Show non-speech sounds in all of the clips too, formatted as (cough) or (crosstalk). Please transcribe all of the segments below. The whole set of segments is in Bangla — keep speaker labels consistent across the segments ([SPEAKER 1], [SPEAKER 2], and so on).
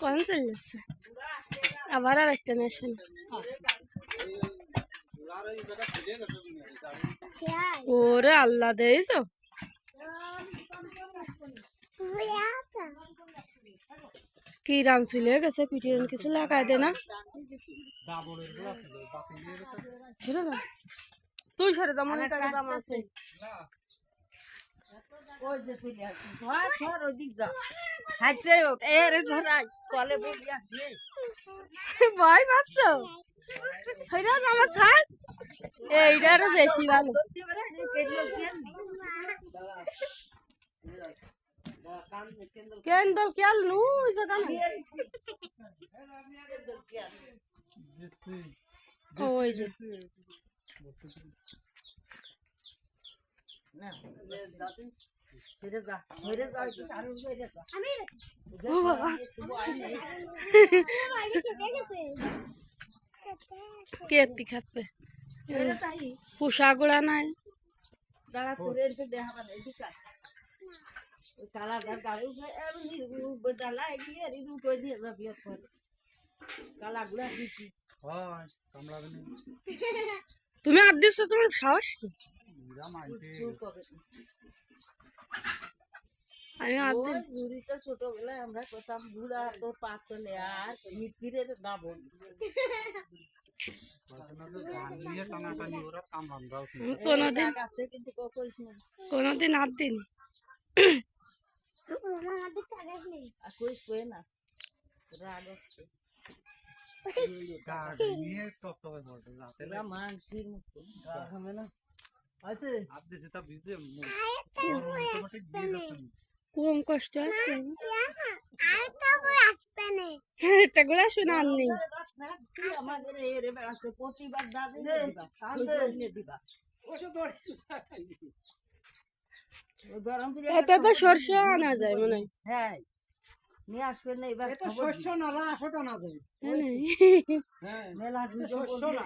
[SPEAKER 1] কখন চলে যাচ্ছে আবার আর একটা নেশন ওরে আল্লাহ দেইছ কি রাম চলে গেছে পিটিয়ে কিছু লাগাই দে না। তুই ছেড়ে দাও মনে টাকা দাম আছে।
[SPEAKER 2] ওই যে চলে আসছে সর সর
[SPEAKER 1] ভয় পাচ্ছ হইরা ভালো
[SPEAKER 2] ধরতে পারে নি কেডিও কেন
[SPEAKER 1] ক্যান্ডেল কেল না কেতি নাই।
[SPEAKER 2] কালা দার গাড়ি ডালা এগিয়ে যাবি কালা দিচ্ছি
[SPEAKER 1] তুমি আর দিচ্ছ তোমার সাহস কি? আমি
[SPEAKER 2] ঝুড়িতে ছোটবেলায় আমরা করতাম ঘুরা তোর পাঁচ চলে আর ভিড়ে দাবন।
[SPEAKER 1] কোনোদিন কোনোদিন আর
[SPEAKER 2] মানসির মতো হবে না। আছে।
[SPEAKER 1] আছে হ্যাঁ এটা
[SPEAKER 2] আমাদের এর আছে প্রতিবার দাবি দিবা। শান্তি দিবা। ওই গরম করে
[SPEAKER 1] এটা তো সরষে আনা যায় মনে হয়।
[SPEAKER 2] হ্যাঁ নিয়ে আসবেন না এবার শস্য
[SPEAKER 1] হ্যাঁ,
[SPEAKER 2] মেলা শস্য না।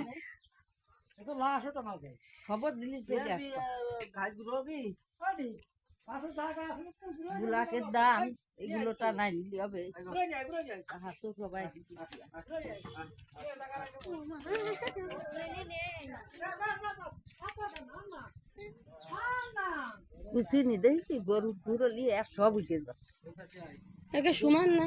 [SPEAKER 2] খবর দিলি সেটা গুলাকের দাম এগুলোটা নাই নিলে হবে। হ্যাঁ সবাই খুশি নি দেখছি গরু পুরো নিয়ে এক সব উঠে যাবে
[SPEAKER 1] একে সমান না।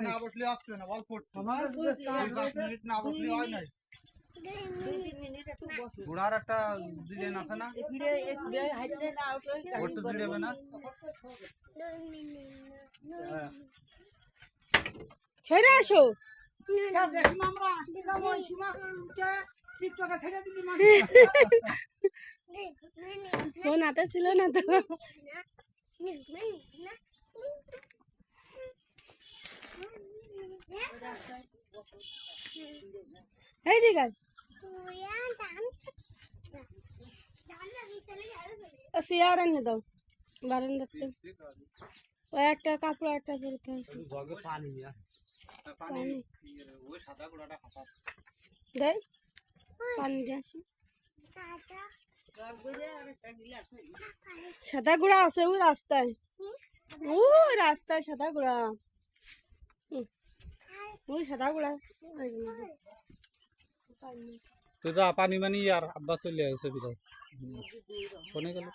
[SPEAKER 3] না বসলে আসছে না
[SPEAKER 2] আমার
[SPEAKER 3] মিনিট না বসলে হয় নাই।
[SPEAKER 2] দুই তিন মিনিট একটু বসো
[SPEAKER 3] ঘোড়ার একটা ডিজাইন আছে না?
[SPEAKER 2] এপিড়ে হাইতে না ওঠে
[SPEAKER 3] ওটা জুড়ে না? হ্যাঁ
[SPEAKER 1] ছেড়ে আসো। (laughs) ফোন হাতে ছিল না তো এইদিকে আয়। ও চেয়ার এনে দাও বারান্দাতে ওই একটা কাপড় একটা পরতে হবে
[SPEAKER 3] জগে পানি নিয়ে পানি ওই সাদা ঘোড়াটা খাতা
[SPEAKER 1] দেয় পানি দিয়ে আসি সাদা গুড়া আছে ওই রাস্তায়। ওই রাস্তায় সাদা গুড়া। হুম। ওই সাদা গুড়া।
[SPEAKER 3] তো পানি মানি আর আব্বা চলে আসে বিরাট ফোনে গেল